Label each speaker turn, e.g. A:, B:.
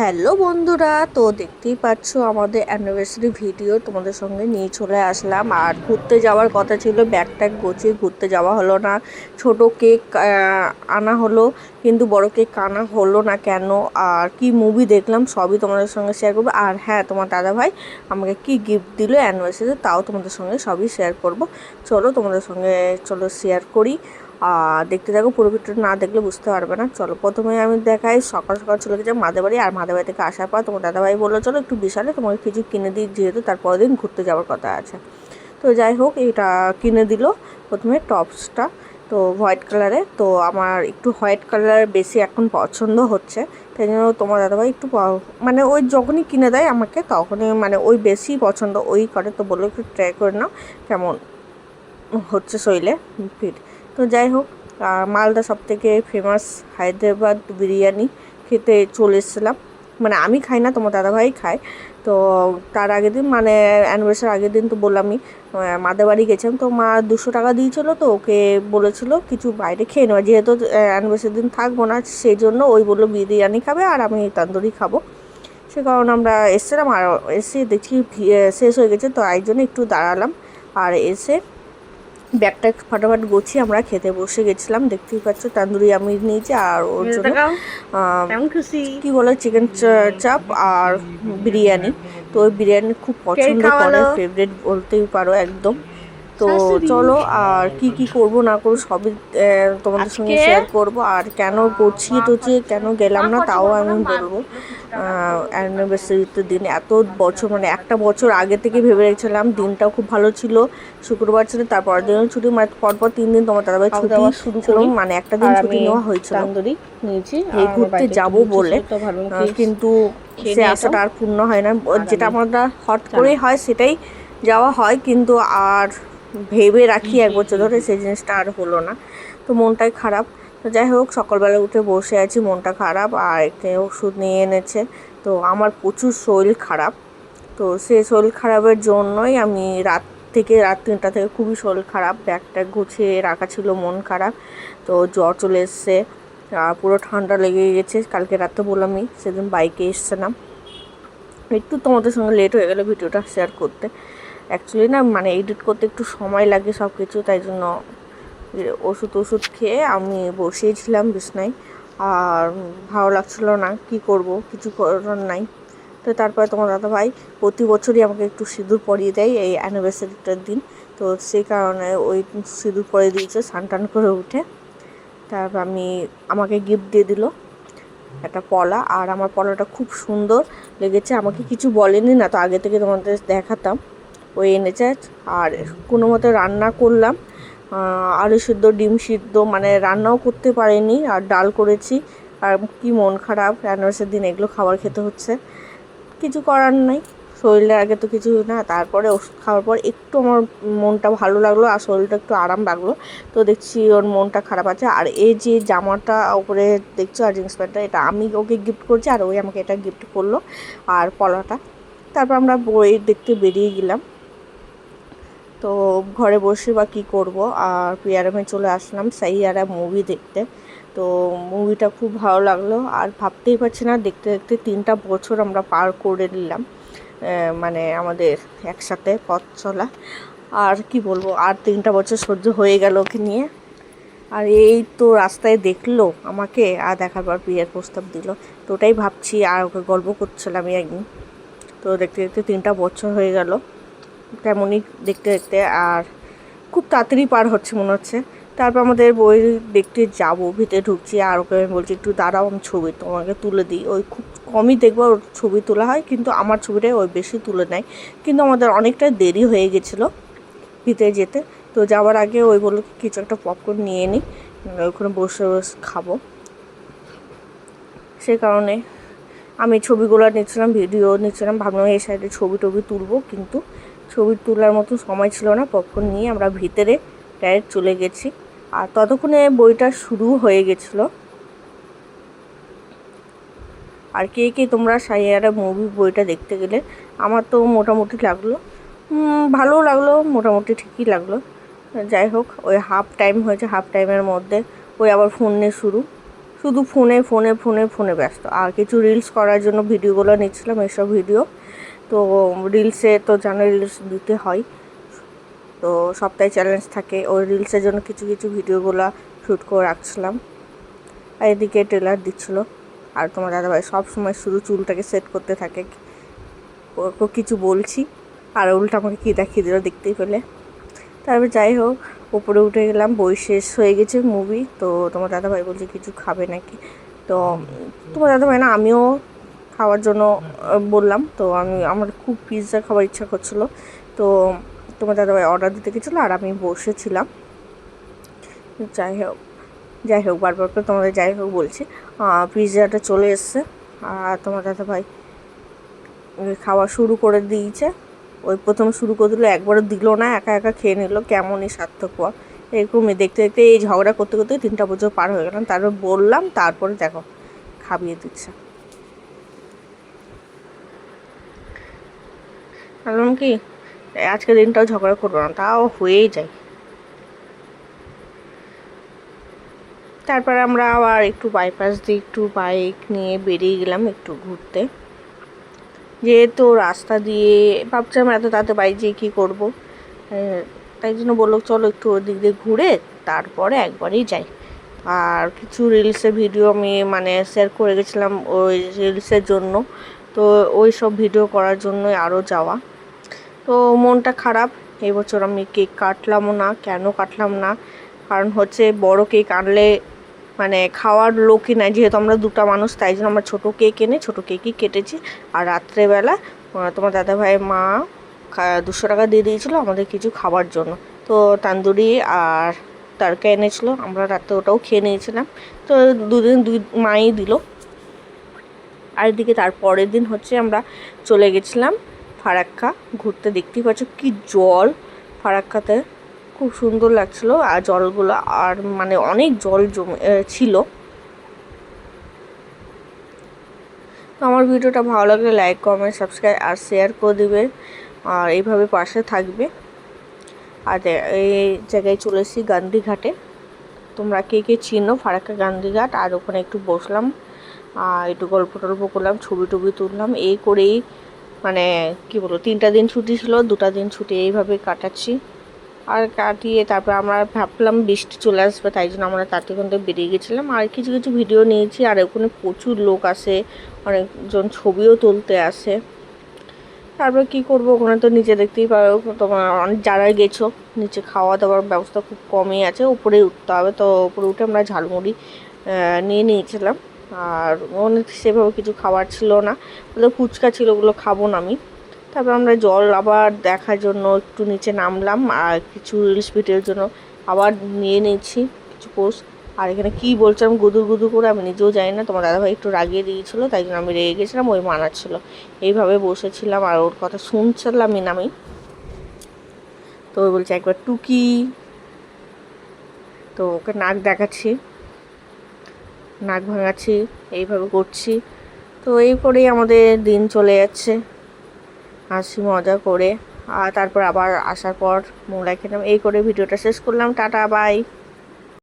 A: Hello বন্ধুরা, তো দেখতেই পাচ্ছ আমাদের অ্যানিভার্সারি ভিডিও তোমাদের সঙ্গে নিয়ে চলে আসলাম। আর ঘুরতে যাওয়ার কথা ছিল ব্যাগ ট্যাগ গোছিয়ে ঘুরতে যাওয়া হলো না। ছোট কেক আনা হলো, কিন্তু বড় কেক আনা হলো না কেন? আর কি মুভি দেখলাম সবই তোমাদের সঙ্গে শেয়ার করব। আর হ্যাঁ তোমার দাদা ভাই আমাকে কি গিফট দিল অ্যানিভার্সারিতে তাও তোমাদের সঙ্গে সবই শেয়ার করব। চলো তোমাদের সঙ্গে, চলো শেয়ার করি। দেখতে থাকো, পুরো ভিডিওটা না দেখলে বুঝতে পারবে না। চলো, প্রথমে আমি দেখাই, সকাল সকাল চলে গেছি মাদের বাড়ি আর মাদের বাড়ি থেকে আসার পর তোমার দাদাভাই বলল, চলো একটু বিশালে তোমাকে কিছু কিনে দিই, যেহেতু তারপরের দিন ঘুরতে যাওয়ার কথা আছে। তো যাই হোক, এটা কিনে দিল, প্রথমে টপসটা, তো হোয়াইট কালারে। তো আমার একটু হোয়াইট কালার বেশি এখন পছন্দ হচ্ছে, তাই জন্য তোমার দাদাভাই একটু মানে ওই যখনই কিনে দেয় আমাকে, তখনই মানে ওই বেশি পছন্দ, ওই করে। তো বলল একটু ট্রাই করে নাও, কেমন হচ্ছে শৈলে ফিট তো যাই হোক মালদা সব থেকে ফেমাস হায়দ্রাবাদ বিরিয়ানি খেতে চলে এসেছিলাম। মানে আমি খাই না, তোমার দাদাভাই খায়। তো তার আগের দিন মানে অ্যানিভার্সারি আগের দিন তো বললামই মাদের বাড়ি গেছিলাম। তো মা দুশো টাকা দিয়েছিলো তো, ওকে বলেছিল কিছু বাইরে খেয়ে নেওয়া। যেহেতু অ্যানিভার্সারি দিন থাকব না, সেই জন্য ওই বলল বিরিয়ানি খাবে আর আমি তান্দুরি খাব। সে কারণে আমরা এসেছিলাম আর এসে দেখছি শেষ হয়ে গেছে। তো জন্য একটু দাঁড়ালাম আর এসে ব্যাগটা ফাটাফাট গুছিয়ে আমরা খেতে বসে গেছিলাম। দেখতেই পাচ্ছ তান্দুরি আমি নিয়েছি আর ওর জন্য কি বলে চিকেন চাপ আর বিরিয়ানি। তো ওই বিরিয়ানি খুব পছন্দ করে ফেভারিট বলতেই পারো একদম। তো চলো আর কি কি করব না করব সবই তোমাদের সঙ্গে শেয়ার করব। আর কেন গুছিয়ে টুচিয়ে কেন গেলাম না তাও আমি বলব। অ্যানিভার্সারিতে দিন এত বছর মানে একটা বছর আগে থেকে ভেবে রেখেছিলাম দিনটাও খুব ভালো ছিল। শুক্রবার ছিল তারপরের দিনও ছুটি মানে পরপর তিন দিন তোমার দাদাভাই ছুটি শুরু করলাম মানে একটা দিন ছুটি নেওয়া হয়েছিল।
B: নিয়েছি
A: এই ঘুরতে যাব বলে কিন্তু সে আশাটা আর পূর্ণ হয় না যেটা আমরা হট করেই হয় সেটাই যাওয়া হয় কিন্তু আর ভেবে রাখি এক বছর ধরে সেই জিনিসটা আর হলো না। তো মনটাই খারাপ। তো যাই হোক, সকালবেলা উঠে বসে আছি, মনটা খারাপ আর একটা ওষুধ নিয়ে এনেছে। তো আমার প্রচুর শরীর খারাপ। তো সেই শরীর খারাপের জন্যই আমি রাত থেকে রাত তিনটা থেকে খুবই শরীর খারাপ। ব্যাগটা গুছিয়ে রাখা ছিল, মন খারাপ। তো জ্বর চলে এসছে। পুরো ঠান্ডা লেগে গেছে। কালকে রাতে বললামই সেদিন বাইকে এসছিলাম। একটু তোমাদের সঙ্গে লেট হয়ে গেলো ভিডিওটা শেয়ার করতে। অ্যাকচুয়ালি না মানে এডিট করতে একটু সময় লাগে সব কিছু তাই জন্য ওষুধ ওষুধ খেয়ে আমি বসিয়েছিলাম বিছনায়। আর ভালো লাগছিল না, কি করব, কিছু করার নাই। তো তারপরে তোমার দাদা ভাই প্রতি বছরই আমাকে একটু সিঁদুর পরিয়ে দেয় এই অ্যানিভার্সারিটার দিন। তো সেই কারণে ওই সিঁদুর পরিয়ে দিয়েছে টান করে উঠে। তারপর আমি, আমাকে গিফট দিয়ে দিল একটা পলা। আর আমার পলাটা খুব সুন্দর লেগেছে, আমাকে কিছু বলেনি না, তো আগে থেকে তোমাদের দেখাতাম। ওই এনেছে আর কোনো মতো রান্না করলাম। আলু সিদ্ধ, ডিম সিদ্ধ মানে রান্নাও করতে পারিনি, আর ডাল করেছি। আর কি মন খারাপ অ্যানিভার্সারির দিন এগুলো খাবার খেতে হচ্ছে। কিছু করার নাই, শরীরের আগে তো কিছু না, তারপরে ওষুধ খাওয়ার পর একটু আমার মনটা ভালো লাগল, আর শরীরটা একটু আরাম লাগল। তো দেখছি ওর মনটা খারাপ আছে, আর এই যে জামাটা ওপরে দেখছ আর জিন্স প্যান্টটা, এটা আমি ওকে গিফট করছি, আর ওই আমাকে এটা গিফট করল, আর পলাটা। তারপর আমরা বই দেখতে বেরিয়ে গেলাম। তো ঘরে বসে বা কী করব? আর পিয়ারামে চলে আসলাম সাইয়ারা মুভি দেখতে। তো মুভিটা খুব ভালো লাগল। আর ভাবতেই পারছি না, দেখতে দেখতে তিনটা বছর আমরা পার করে নিলাম মানে আমাদের একসাথে পথ চলা। আর কি বলব, আর তিনটা বছর সহ্য হয়ে গেল ওকে নিয়ে। আর এই তো রাস্তায় দেখল আমাকে, আর দেখার পর বিয়ের প্রস্তাব দিল। তো ওটাই ভাবছি, আর ওকে গল্প করছিলাম একদিন। তো দেখতে দেখতে তিনটা বছর হয়ে গেল। তেমনই দেখতে দেখতে, আর খুব তাড়াতাড়ি পার হচ্ছে মনে হচ্ছে। তারপর আমাদের বই দেখতে যাব, ভিতরে ঢুকছি, আর ওকে আমি বলছি, একটু দাঁড়াও, আমি ছবি তোমাকে তুলে দিই। ওই খুব কমই দেখব ওর ছবি তোলা হয়, কিন্তু আমার ছবিটাই ওই বেশি তুলে নেয়। কিন্তু আমাদের অনেকটা দেরি হয়ে গেছিল ভিতরে যেতে। তো যাওয়ার আগে ওই বলল, কিছু একটা পপকর্ন নিয়ে নিই ওখানে বসে বসে খাব। সে কারণে আমি ছবিগুলো নিচ্ছিলাম, ভিডিও নিচ্ছিলাম, ভাবলাম এই সাইডে ছবি টবি তুলবো, কিন্তু ছবি তোলার মতো সময় ছিল না পপকর্ন নিয়ে আমরা ভিতরে ডাইরেক্ট চলে গেছি। আর ততক্ষণে বইটা শুরু হয়ে গেছিল। আর কে কে তোমরা সাইয়ারা মুভি বইটা দেখতে গেলে, আমার তো মোটামুটি লাগল। ভালো লাগল, মোটামুটি ঠিকই লাগল। যাই হোক, ওই হাফ টাইম হয়েছে হাফ টাইমের মধ্যে ওই আবার ফোন নিয়ে শুরু। শুধু ফোনে ফোনে ফোনে ফোনে ব্যস্ত। আর কিছু রিলস করার জন্য ভিডিওগুলো নিচ্ছিলাম এসব ভিডিও তো রিলসে তো জানো রিলস দিতে হয়। তো সপ্তাহে চ্যালেঞ্জ থাকে। ওই রিলসের জন্য কিছু কিছু ভিডিওগুলো শ্যুট করে রাখছিলাম। আর এদিকে ট্রেলার দিচ্ছিল। আর তোমার দাদাভাই সব সময় শুধু চুলটাকে সেট করতে থাকে। ওকে কিছু বলছি। আর উল্টা আমাকে কী দেখিয়ে দিল দেখতেই পেলে। তারপর যাই হোক, উপরে উঠে গেলাম। বই শেষ হয়ে গেছে মুভি তো তোমার দাদাভাই বলছে, কিছু খাবে নাকি? তো তোমার দাদাভাই না, আমিও খাওয়ার জন্য বললাম। তো আমি, আমার খুব পিৎজা খাওয়ার ইচ্ছা করছিল। তো তোমার দাদাভাই অর্ডার দিতে গেছিল আর আমি বসেছিলাম। যাই হোক যাই হোক, বারবার করে তোমাদের যাই হোক বলছি। পিৎজাটা চলে এসছে। আর তোমার দাদাভাই খাওয়া শুরু করে দিয়েছে। ওই প্রথম শুরু করে দিল, একবারও দিল না, একা একা খেয়ে নিল। কেমনই সার্থকোয়া এরকমই দেখতে দেখতে এই ঝগড়া করতে করতে তিনটা বছর পার হয়ে গেলাম তারপর বললাম, তারপরে দেখো খাবিয়ে দিচ্ছে। বললাম কি আজকে দিনটাও ঝগড়া করব না, তাও হয়েই যায়। তারপর আমরা আবার একটু বাইপাস দিয়ে একটু বাইক নিয়ে বেরিয়ে গেলাম একটু ঘুরতে। যেহেতু রাস্তা দিয়ে, ভাবছিলাম এত তাতে বাড়ি যেয়ে কী করব। তাই জন্য বলল, চলো একটু ওদিক দিয়ে ঘুরে তারপরে একবারই যাই। আর কিছু রিলসের ভিডিও আমি মানে শেয়ার করে গেছিলাম ওই রিলসের জন্য। তো ওই সব ভিডিও করার জন্যই আরও যাওয়া। তো মনটা খারাপ, এবছর আমি কেক কাটলামও না, কেন কাটলাম না? কারণ হচ্ছে বড় কেক আনলে মানে খাওয়ার লোকই নাই, যেহেতু আমরা দুটা মানুষ, তাই জন্য আমরা ছোটো কেক এনে ছোটো কেকই কেটেছি। আর রাত্রেবেলা তোমার দাদা ভাইয়ের মা দুশো টাকা দিয়ে দিয়েছিলো আমাদের কিছু খাবার জন্য। তো তান্দুরি আর তারকা এনেছিলো, আমরা রাত্রে ওটাও খেয়ে নিয়েছিলাম। তো দুদিন দুই, মাই দিল। আর এদিকে তার পরের দিন হচ্ছে আমরা চলে গেছিলাম ফারাক্কা ঘুরতে। দেখতেই পাচ্ছ কি জল। ফারাক্কাতে খুব সুন্দর লাগছিল আর জলগুলো আর মানে অনেক জল জমে ছিল। তো আমার ভিডিওটা ভালো লাগলে লাইক কমেন্ট সাবস্ক্রাইব আর শেয়ার করে দেবে। আর এইভাবে পাশে থাকবে। আর এই জায়গায় চলে এসেছি গান্ধীঘাটে। তোমরা কে কে চিনো ফারাক্কা গান্ধীঘাট? আর ওখানে একটু বসলাম। একটু গল্প টল্প করলাম, ছবি টবি তুললাম, এই করেই মানে কি বলব, তিনটা দিন ছুটি ছিল, দুটা দিন ছুটি এইভাবে কাটাচ্ছি। আর কাটিয়ে তারপর আমরা ভাবলাম বৃষ্টি চলে আসবে, তাই জন্য আমরা তাতে কিন্তু বেরিয়ে গেছিলাম। আর কিছু কিছু ভিডিও নিয়েছি, আর ওখানে প্রচুর লোক আসে, অনেকজন ছবিও তুলতে আসে। তারপর কি করব, ওখানে তো নিচে দেখতেই পারো, তোমার অনেক যারা গেছো, নিচে খাওয়া দাওয়ার ব্যবস্থা খুব কমই আছে উপরে উঠতে হবে। তো উপরে উঠে আমরা ঝালমুড়ি নিয়ে নিয়েছিলাম। আর অনেক সেভাবে কিছু খাবার ছিল না। ফুচকা ছিল, ওগুলো খাব না আমি। তারপর আমরা জল আবার দেখার জন্য একটু নিচে নামলাম আর কিছু রিলস ভিডিওর জন্য আবার নিয়ে নিয়েছি কিছু পোস্ট আর এখানে কী বলছিলাম গুদুর গুদু করে আমি নিজেও জানি না। তোমার দাদাভাই একটু রাগিয়ে দিয়েছিলো, তাই জন্য আমি রেগে গেছিলাম, ওই মানাচ্ছিলো এইভাবে বসেছিলাম আর ওর কথা শুনছিলামই না আমি। তো ওই বলছে, একবার টুকি। তো ওকে নাক দেখাচ্ছি। নাক ভাঙাচ্ছি, এইভাবে করছি। তো এই করেই আমাদের দিন চলে যাচ্ছে। হাসি মজা করে। আর তারপর আবার আসার পর মোগলাই খেলাম এই করে ভিডিওটা শেষ করলাম। Tata, bye.